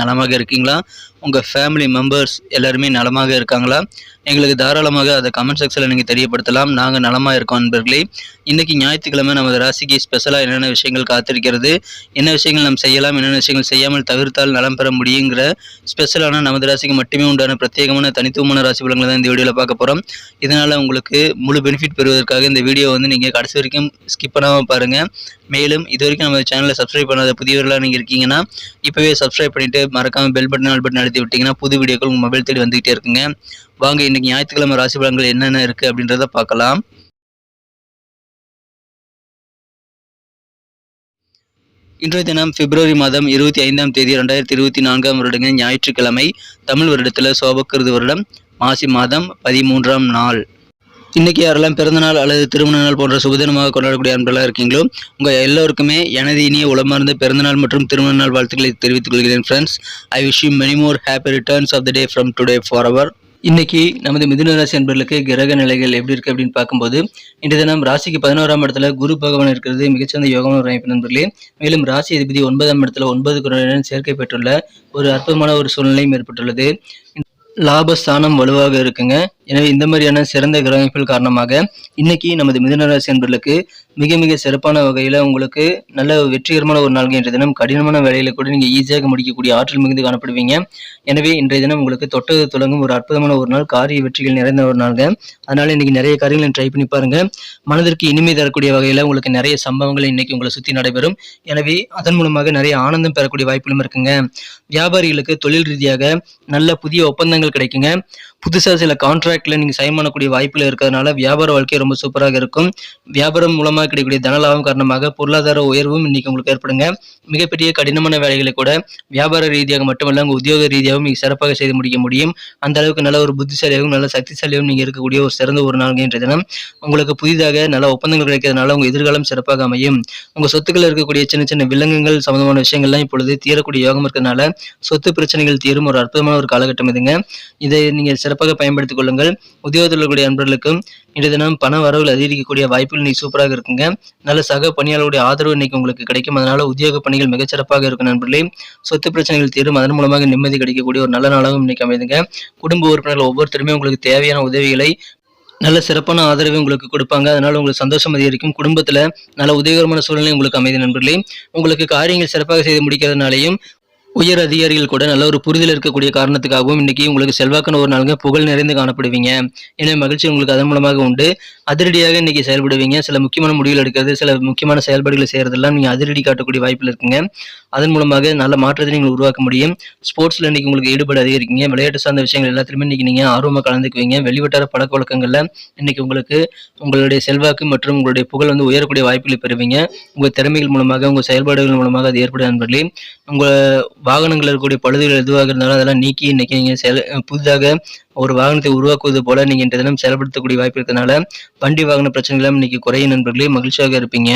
நலமாக இருக்கீங்களா? உங்கள் ஃபேமிலி மெம்பர்ஸ் எல்லாருமே நலமாக இருக்காங்களா? எங்களுக்கு தாராளமாக அதை கமெண்ட் செக்ஷனில் நீங்கள் தெரியப்படுத்தலாம். நாங்கள் நலமாக இருக்கோம் நண்பர்களே இன்றைக்கி ஞாயிற்றுக்கிழமை நமது ராசிக்கு ஸ்பெஷலாக என்னென்ன விஷயங்கள் காத்திருக்கிறது? என்ன விஷயங்கள் நாம் செய்யலாம்? என்னென்ன விஷயங்கள் செய்யாமல் தவிர்த்தால் நலம் பெற முடியுங்கிற ஸ்பெஷலான நமது ராசிக்கு மட்டுமே உண்டான பிரத்யேகமான தனித்துவமான ராசி பலங்களை தான் இந்த வீடியோவில் பார்க்க போகிறோம் இதனால் உங்களுக்கு முழு பெனிஃபிட் பெறுவதற்காக இந்த வீடியோ வந்து நீங்கள் கடைசி வரைக்கும் ஸ்கிப் பண்ணாமல் பாருங்கள் மேலும் இது வரைக்கும் நம்ம சேனலை சப்ஸ்கிரைப் பண்ணாத புதியவர்களாக நீங்கள் இருக்கீங்கன்னா இப்போவே சப்ஸ்கிரைப் பண்ணிவிட்டு மறக்காமல் பெல் பட்டன் ஆல் பட்டன் அழுத்தி விட்டிங்கன்னா புது வீடியோக்கள் உங்கள் மொபைல் தேடி வந்துகிட்டே இருக்குங்க. வாங்க இன்னைக்கு ஞாயிற்றுக்கிழமை ராசி பலன்கள் என்னென்ன இருக்குது அப்படின்றத பார்க்கலாம். இன்றைய தினம் பிப்ரவரி மாதம் இருபத்தி ஐந்தாம் தேதி ரெண்டாயிரத்தி இருபத்தி நான்காம் வருடங்க ஞாயிற்றுக்கிழமை தமிழ் வருடத்தில் சோபக்கிருது வருடம் மாசி மாதம் பதிமூன்றாம் நாள். இன்னைக்கு யாரெல்லாம் பிறந்தநாள் அல்லது திருமண நாள் போன்ற சுபதினமாக கொண்டாடக்கூடிய அன்பெல்லாம் இருக்கீங்களோ உங்கள் எல்லோருக்குமே எனது இனிய உளமார்ந்த பிறந்தநாள் மற்றும் திருமண நாள் வாழ்த்துக்களை தெரிவித்துக் கொள்கிறேன் friends I wish you many more happy returns of the day from today for அவர் இன்னைக்கு நமது மிதுன ராசி அன்பர்களுக்கு கிரக நிலைகள் எப்படி இருக்கு அப்படின்னு பார்க்கும்போது இன்றைய தினம் ராசிக்கு பதினோராம் இடத்துல குரு பகவான் இருக்கிறது மிகச்சிறந்த யோகமான ஒரு அமைப்பு நண்பர்களே. மேலும் ராசி அதிபதி ஒன்பதாம் இடத்துல ஒன்பது குருடன் சேர்க்கை பெற்றுள்ள ஒரு அற்புதமான ஒரு சூழ்நிலையும் ஏற்பட்டுள்ளது. லாபஸ்தானம் வலுவாக இருக்குங்க. எனவே இந்த மாதிரியான சிறந்த கிரக காரணமாக இன்னைக்கு நமது மிதுனராசி என்பர்களுக்கு மிக மிக சிறப்பான வகையில் உங்களுக்கு நல்ல வெற்றிகரமான ஒரு நாள் இன்றைய தினம் கடினமான வேலையில கூட நீங்கள் ஈஸியாக முடிக்கக்கூடிய ஆற்றல் மிகுந்து காணப்படுவீங்க. எனவே இன்றைய தினம் உங்களுக்கு தொட்டது தொடங்கும் ஒரு அற்புதமான ஒரு நாள். காரிய வெற்றிகள் நிறைந்த ஒரு நாளுங்க. அதனால இன்னைக்கு நிறைய காரியங்களை ட்ரை பண்ணி பாருங்க. மனதிற்கு இனிமை தரக்கூடிய வகையில் உங்களுக்கு நிறைய சம்பவங்கள் இன்னைக்கு உங்களை சுற்றி நடைபெறும். எனவே அதன் மூலமாக நிறைய ஆனந்தம் பெறக்கூடிய வாய்ப்புகளும் இருக்குங்க. வியாபாரிகளுக்கு தொழில் ரீதியாக நல்ல புதிய ஒப்பந்தங்கள் கிடைக்குங்க. புதுசாக சில கான்ட்ராக்டில் நீங்கள் சைன் பண்ணக்கூடிய வாய்ப்புகள் இருக்கிறதுனால வியாபார வாழ்க்கை ரொம்ப சூப்பராக இருக்கும். வியாபாரம் மூலமாக கிடைக்கக்கூடிய தனலாபம் காரணமாக பொருளாதார உயர்வும் இன்னைக்கு உங்களுக்கு ஏற்படுங்க. மிகப்பெரிய கடினமான வேலைகளை கூட வியாபார ரீதியாக மட்டுமல்ல உங்கள் உத்தியோக ரீதியாகவும் நீங்கள் சிறப்பாக செய்து முடிக்க முடியும். அந்த அளவுக்கு நல்ல ஒரு புத்திசாலியாகவும் நல்ல சக்திசாலியாகவும் நீங்கள் இருக்கக்கூடிய ஒரு சிறந்த ஒரு நாள் என்ற தினம். உங்களுக்கு புதிதாக நல்ல ஒப்பந்தங்கள் கிடைக்கிறதுனால உங்கள் எதிர்காலம் சிறப்பாக அமையும். உங்கள் சொத்துக்கள் இருக்கக்கூடிய சின்ன சின்ன விலங்குகள் சம்பந்தமான விஷயங்கள்லாம் இப்பொழுது தீரக்கூடிய யோகம் இருக்கிறதுனால சொத்து பிரச்சனைகள் தீரும் ஒரு அற்புதமான ஒரு காலகட்டம் இதுங்க. இதை நீங்கள் சிறப்பாக பயன்படுத்திக் கொள்ளுங்கள். உத்தியோகத்தில் இருக்கக்கூடிய நண்பர்களுக்கும் இன்றைய தினம் பண வரவுகள் அதிகரிக்கக்கூடிய வாய்ப்புகள் இன்னைக்கு சூப்பராக இருக்குங்க. நல்ல சக பணியாளருடைய ஆதரவு இன்னைக்கு உங்களுக்கு கிடைக்கும். அதனால உத்தியோக பணிகள் மிகச்சிறப்பாக இருக்கும் நண்பர்களே. சொத்து பிரச்சனைகள் தீரும். அதன் மூலமாக நிம்மதி கிடைக்கக்கூடிய ஒரு நல்ல நாளாகவும் இன்னைக்கு அமைதுங்க. குடும்ப உறுப்பினர்கள் ஒவ்வொருத்தருமே உங்களுக்கு தேவையான உதவிகளை நல்ல சிறப்பான ஆதரவை உங்களுக்கு கொடுப்பாங்க. அதனால உங்களுக்கு சந்தோஷம் அதிகரிக்கும். குடும்பத்துல நல்ல உதவிகரமான சூழ்நிலை உங்களுக்கு அமைதி நண்பர்களே. உங்களுக்கு காரியங்கள் சிறப்பாக செய்து முடிக்கிறதுனாலையும் உயர் அதிகாரிகள் கூட நல்ல ஒரு புரிதல் இருக்கக்கூடிய காரணத்துக்காகவும் இன்னைக்கு உங்களுக்கு செல்வாக்கான ஒரு நாளுங்க புகழ் நிறைந்து காணப்படுவீங்க. ஏன்னா மகிழ்ச்சி உங்களுக்கு அதன் மூலமாக உண்டு. அதிரடியாக இன்னைக்கு செயல்படுவீங்க. சில முக்கியமான முடிவுகள் எடுக்கிறது சில முக்கியமான செயல்பாடுகளை செய்யறதெல்லாம் நீங்க அதிரடி காட்டக்கூடிய வாய்ப்பில் இருக்குங்க. அதன் மூலமாக நல்ல மாற்றத்தை நீங்கள் உருவாக்க முடியும். ஸ்போர்ட்ஸ்ல இன்னைக்கு உங்களுக்கு ஈடுபாடு அதிகரிக்கீங்க. விளையாட்டு சார்ந்த விஷயங்கள் எல்லாத்துலையுமே இன்னைக்கு நீங்க ஆர்வமாக கலந்துக்குவீங்க. வெளிவட்டார பழக்க வழக்கங்கள்ல இன்னைக்கு உங்களுக்கு உங்களுடைய செல்வாக்கு மற்றும் உங்களுடைய புகழ் வந்து உயரக்கூடிய வாய்ப்புகளை பெறுவீங்க. உங்க திறமைகள் மூலமாக உங்க செயல்பாடுகள் மூலமாக அது ஏற்படும் நண்பர்களே. உங்க வாகனங்கள் இருக்கக்கூடிய பழுதுகள் எதுவாக இருந்தாலும் அதெல்லாம் நீக்கி இன்னைக்கு நீங்க செயல் புதிதாக ஒரு வாகனத்தை உருவாக்குவது போல நீங்க இந்த தினம் செயல்படுத்தக்கூடிய வாய்ப்பு இருக்கிறதுனால வண்டி வாகன பிரச்சனைகளும் இன்னைக்கு குறையும் நண்பர்களே மகிழ்ச்சியாக இருப்பீங்க.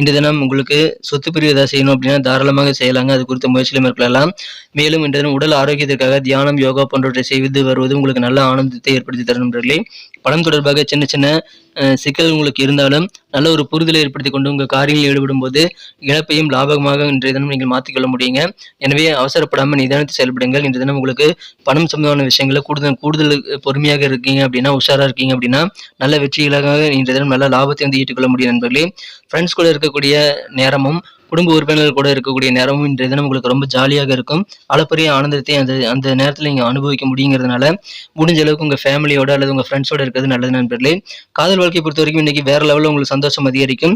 இந்த தினம் உங்களுக்கு சொத்து பிரிவு ஏதாவது செய்யணும் அப்படின்னா தாராளமாக செய்யலாங்க. அது குறித்த முயற்சியிலும் மேற்கொள்ளலாம். மேலும் இந்த தினம் உடல் ஆரோக்கியத்திற்காக தியானம் யோகா போன்றவற்றை செய்து வருவது உங்களுக்கு நல்ல ஆனந்தத்தை ஏற்படுத்தி தரும் நண்பர்களே. பணம் தொடர்பாக சின்ன சின்ன சிக்கல் உங்களுக்கு இருந்தாலும் நல்ல ஒரு புரிதலை ஏற்படுத்தி கொண்டு உங்கள் காரியங்களில் ஈடுபடும் போது இழப்பையும் லாபகமாக இன்றைய தினம் நீங்கள் மாற்றிக்கொள்ள முடியுங்க. எனவே அவசரப்படாமல் நிதானத்தை செயல்படுங்கள். இன்றைய தினம் உங்களுக்கு பணம் சம்பந்தமான விஷயங்களை கூடுதல் கூடுதல் பொறுமையாக இருக்கீங்க அப்படின்னா உஷாராக இருக்கீங்க அப்படின்னா நல்ல வெற்றிகளாக இன்றைய தினம் நல்ல லாபத்தை வந்து ஈட்டுக்கொள்ள முடியும் நண்பர்களே. ஃப்ரெண்ட்ஸ் கூட இருக்கக்கூடிய நேரமும் குடும்ப உறுப்பினர்கள் கூட இருக்கக்கூடிய நேரமும் இன்றைய தினம் உங்களுக்கு ரொம்ப ஜாலியாக இருக்கும். அளப்பரிய ஆனந்தத்தை அந்த அந்த நேரத்தில் நீங்கள் அனுபவிக்க முடியுங்கிறதுனால முடிஞ்ச அளவுக்கு உங்கள் ஃபேமிலியோட அல்லது உங்கள் ஃப்ரெண்ட்ஸோட இருக்கிறது நல்லது நண்பர்களே. காதல் வாழ்க்கையை பொறுத்த வரைக்கும் இன்னைக்கு வேறு லெவலில் உங்களுக்கு சந்தோஷம் அதிகரிக்கும்.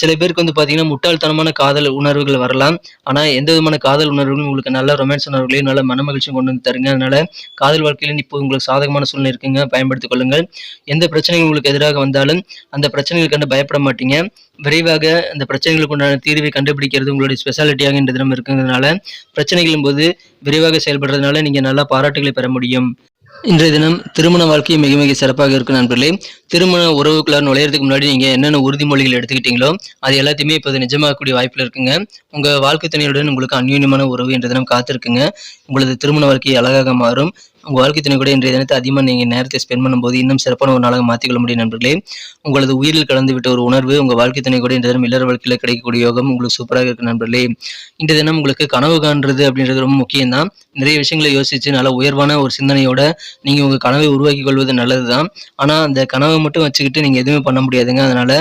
சில பேருக்கு வந்து பார்த்தீங்கன்னா முட்டாள்தனமான காதல் உணர்வுகள் வரலாம். ஆனால் எந்த விதமான காதல் உணர்வுகளும் உங்களுக்கு நல்ல ரொமான்ஸ் உணர்வுகளையும் நல்ல மன மகிழ்ச்சியும் கொண்டு வந்து தருங்க. அதனால் காதல் வாழ்க்கையில் இப்போ உங்களுக்கு சாதகமான சூழ்நிலை இருக்குங்க. பயன்படுத்திக் கொள்ளுங்கள். எந்த பிரச்சனைகள் உங்களுக்கு எதிராக வந்தாலும் அந்த பிரச்சனைகள் கண்டு பயப்பட மாட்டீங்க. விரைவாக அந்த பிரச்சனைகளுக்கு உண்டான தீர்வை கண்டுபிடிக்கிறது உங்களுடைய ஸ்பெஷாலிட்டியாக இந்த தினம் இருக்குங்கிறதுனால பிரச்சனைகளின் போது விரைவாக செயல்படுறதுனால நீங்கள் நல்லா பாராட்டுகளை பெற முடியும். இன்றைய தினம் திருமண வாழ்க்கை மிக மிக சிறப்பாக இருக்கும் நண்பர்களே. திருமண உறவுக்குள்ளார் நுழையிறதுக்கு முன்னாடி நீங்கள் என்னென்ன உறுதிமொழிகள் எடுத்துக்கிட்டீங்களோ அது எல்லாத்தையுமே இப்போது நிஜமாகக்கூடிய வாய்ப்பில் இருக்குங்க. உங்கள் வாழ்க்கை துணையுடன் உங்களுக்கு அந்யூன்யமான உறவு இன்றைய தினம் காத்திருக்குங்க. உங்களது திருமண வாழ்க்கை அழகாக மாறும். உங்கள் வாழ்க்கை துணை கூட இன்றைய தினத்தை அதிகமாக நீங்கள் நேரத்தை ஸ்பெண்ட் பண்ணும்போது இன்னும் சிறப்பான ஒரு நாளாக மாற்றிக்கொள்ள முடியும் நண்பர்களே. உங்களது உயிரில் கலந்து விட்ட ஒரு உணர்வு உங்கள் வாழ்க்கை துணை கூட இன்றைய தினம் இல்லற வாழ்க்கையில் கிடைக்கக்கூடிய யோகம் உங்களுக்கு சூப்பராக இருக்கு நண்பர்களே. இன்றைய தினம் உங்களுக்கு கனவு காண்றது அப்படின்றது ரொம்ப முக்கியம் தான் நிறைய விஷயங்களை யோசிச்சு நல்ல உயர்வான ஒரு சிந்தனையோட நீங்கள் உங்கள் கனவை உருவாக்கி கொள்வது நல்லது தான் ஆனால் அந்த கனவை மட்டும் வச்சுக்கிட்டு நீங்கள் எதுவுமே பண்ண முடியாதுங்க. அதனால்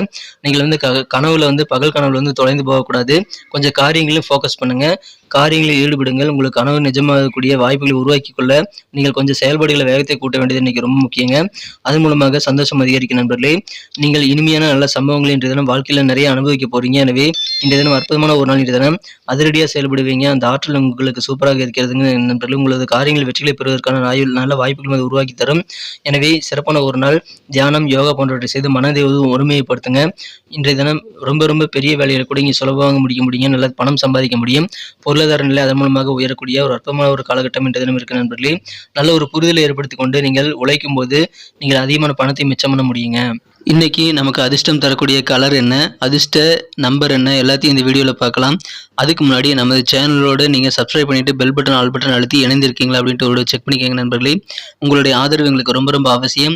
நீங்கள் வந்து க கனவுல வந்து பகல் கனவுல வந்து தொலைந்து போகக்கூடாது. கொஞ்சம் காரியங்களையும் ஃபோக்கஸ் பண்ணுங்கள் காரியங்களில் ஈடுபடுங்கள். உங்களுக்கு கனவு நிஜமாகக்கூடிய வாய்ப்புகளை உருவாக்கி கொள்ள நீங்கள் கொஞ்சம் செயல்பாடுகளை வேகத்தை கூட்ட வேண்டியது இன்னைக்கு ரொம்ப முக்கியங்க. அதன் மூலமாக சந்தோஷம் அதிகரிக்கும் நண்பர்களே. நீங்கள் இனிமையான நல்ல சம்பவங்கள் இன்றைய தினம் வாழ்க்கையில் நிறைய அனுபவிக்க போறீங்க. எனவே இன்றைய தினம் அற்புதமான ஒரு நாள் இன்றைய தினம். அதிரடியாக செயல்படுவீங்க. அந்த ஆற்றல் உங்களுக்கு சூப்பராக இருக்கிறதுங்க நண்பர்கள். உங்களது காரியங்கள் வெற்றிகளை பெறுவதற்கான ஆயுள் நல்ல வாய்ப்புகள் அது உருவாக்கி தரும். எனவே சிறப்பான ஒரு நாள். தியானம் யோகா போன்றவற்றை செய்து மனதை ஒருமையைப்படுத்துங்க ஒருமைப்படுத்துங்க. இன்றைய தினம் ரொம்ப ரொம்ப பெரிய வேலைகளை கூட இங்கே சுலபமாக முடிக்க முடியும். நல்ல பணம் சம்பாதிக்க முடியும். பொருளாதார நிலை அதன் மூலமாக உயரக்கூடிய ஒரு அற்பமான ஒரு காலகட்டம் இன்றைய தினம் இருக்கு நண்பர்களே. நல்ல ஒரு புரிதலை ஏற்படுத்தி கொண்டு நீங்கள் உழைக்கும் போது நீங்கள் அதிகமான பணத்தை மிச்சம் பண்ண முடியுங்க. இன்னைக்கு நமக்கு அதிர்ஷ்டம் தரக்கூடிய கலர் என்ன அதிர்ஷ்ட நம்பர் என்ன எல்லாத்தையும் இந்த வீடியோவில் பார்க்கலாம். அதுக்கு முன்னாடி நமது சேனலோடு நீங்கள் சப்ஸ்கிரைப் பண்ணிட்டு பெல் பட்டன் ஆல் பட்டன் அழுத்தி இணைந்திருக்கீங்களா அப்படின்ட்டு ஒரு செக் பண்ணிக்கோங்க நண்பர்களே. உங்களுடைய ஆதரவு எங்களுக்கு ரொம்ப ரொம்ப அவசியம்.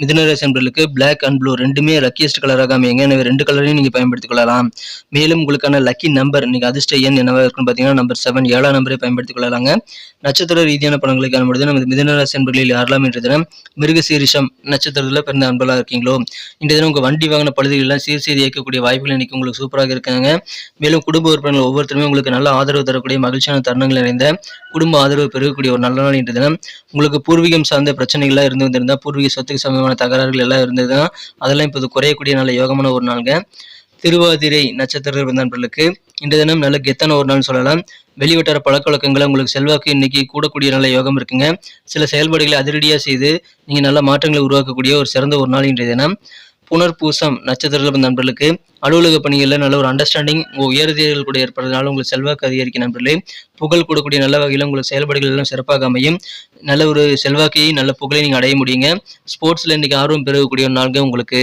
மிதுனராசி என்பர்களுக்கு பிளாக் அண்ட் ப்ளூ ரெண்டுமே லக்கியஸ்ட் கலராக அமையுங்க எனவே ரெண்டு கலரையும் நீங்கள் பயன்படுத்திக் கொள்ளலாம். மேலும் உங்களுக்கான லக்கி நம்பர் நீங்கள் அதிர்ஷ்ட எண் என்னவாக இருக்குன்னு பார்த்தீங்கன்னா நம்பர் செவன் ஏழாம் நம்பரை பயன்படுத்திக் கொள்ளலாங்க. நட்சத்திர ரீதியான பலன்களை காணும்பொழுது நமது மிதுனராசி என்பர்களில் யாரெல்லாம் இன்றைய தினம் மிருகசீரிஷம் நட்சத்திரத்தில் பிறந்த அன்பலாக இருக்கீங்களோ? இன்றைய தினம் உங்கள் வண்டி வாங்கின பழுதுகளெல்லாம் சீர் செய்து இயக்கக்கூடிய வாய்ப்புகள் இன்னைக்கு உங்களுக்கு சூப்பராக இருக்காங்க. மேலும் குடும்ப உறுப்பினர்கள் ஒவ்வொருத்தருமே உங்களுக்கு நல்ல ஆதரவு தரக்கூடிய மகிழ்ச்சியான தருணங்கள் நிறைந்த குடும்ப ஆதரவு பெருகக்கூடிய ஒரு நல்ல நாள் இன்றைய தினம். உங்களுக்கு பூர்வீகம் சார்ந்த பிரச்சனைகள்லாம் இருந்து வந்திருந்தால் பூர்வீக சொத்துக்கு சம்பந்தமான தகராறுகள் எல்லாம் இருந்ததுன்னா அதெல்லாம் இப்போது குறையக்கூடிய நல்ல யோகமான ஒரு நாளுங்க. திருவாதிரை நட்சத்திர நண்பர்களுக்கு இன்றைய தினம் நல்ல கெத்தான ஒரு நாள் சொல்லலாம். வெளிவட்டார பழக்க வழக்கங்களை உங்களுக்கு செல்வாக்கு இன்னைக்கு கூடக்கூடிய நல்ல யோகம் இருக்குங்க. சில செயல்பாடுகளை அதிரடியாக செய்து நீங்கள் நல்ல மாற்றங்களை உருவாக்கக்கூடிய ஒரு சிறந்த ஒரு நாள் இன்றைய தினம். புனர்பூசம் நட்சத்திரத்தில் நண்பர்களுக்கு அலுவலக பணிகளில் நல்ல ஒரு அண்டர்ஸ்டாண்டிங் உயர்திகள் கூட ஏற்படுறதுனால உங்களுக்கு செல்வாக்கு அதிகரிக்க நண்பர்களே. புகழ் கூடக்கூடிய நல்ல வகையில் உங்களுக்கு செயல்பாடுகள் எல்லாம் சிறப்பாக அமையும். நல்ல ஒரு செல்வாக்கையும் நல்ல புகழை நீங்கள் அடைய முடியுங்க. ஸ்போர்ட்ஸில் இன்றைக்கி ஆர்வம் பெறக்கூடிய ஒரு நாள்கள் உங்களுக்கு.